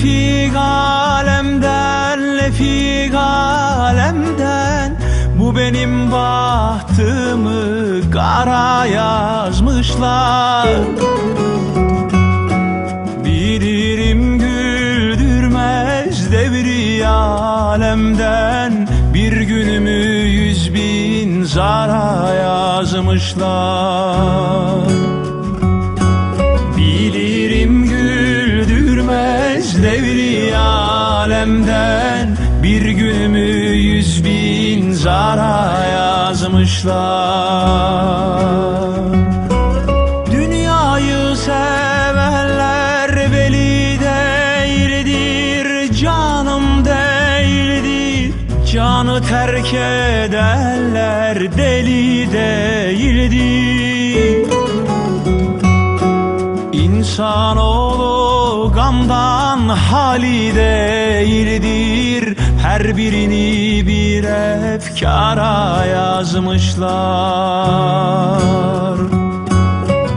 Lefik alemden, lefik alemden Bu benim bahtımı kara yazmışlar. Bilirim güldürmez devri alemden. Bir günümü yüz bin zara yazmışlar. Alemden Bir günümü yüz bin zara yazmışlar. Dünyayı sevenler veli değildir Canım değildir. Canı terk edenler deli değildir. İnsanoğlu gamdan hali değildir. Her birini bir efkara yazmışlar.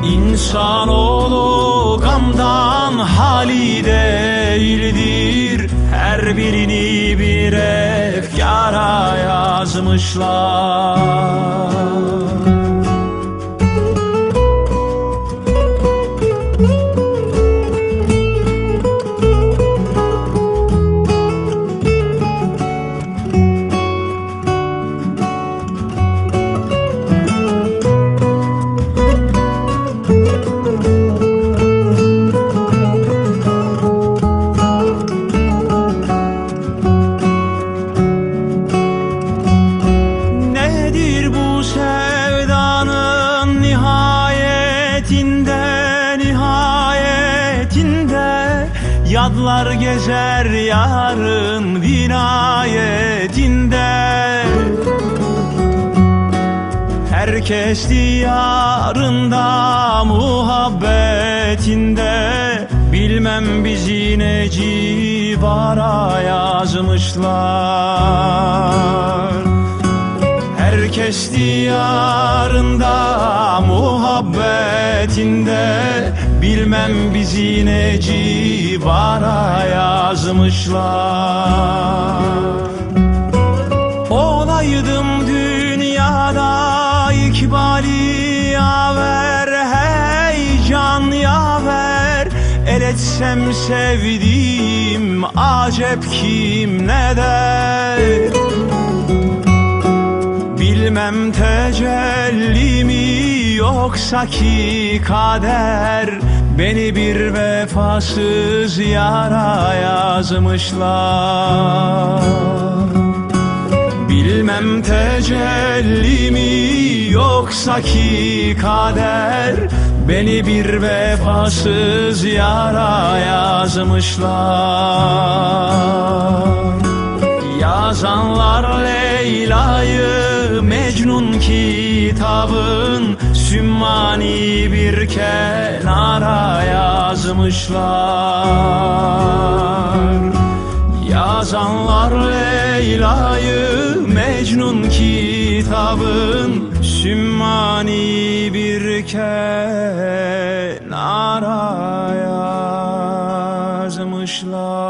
İnsanoğlu gamdan hali değildir. Her birini bir efkara yazmışlar Yadlar gezer yarın vinayetinde. Herkes diyarında muhabbetinde. Bilmem bizi ne civara yazmışlar Herkes diyarında muhabbetinde. Bilmem bizi ne civara yazmışlar. Olaydım dünyada ikbali yaver Heyecan yaver. El etsem sevdiğim acep kim ne der Bilmem tecelli mi yoksa ki kader. Beni bir vefasız yara yazmışlar. Bilmem tecelli mi yoksa ki kader. Beni bir vefasız yara yazmışlar. Yazanlar Leyla'yı Mecnun kitabın Sümmani bir kenara yazmışlar. Yazanlar Leyla'yı Mecnun kitabın Sümmani bir kenara yazmışlar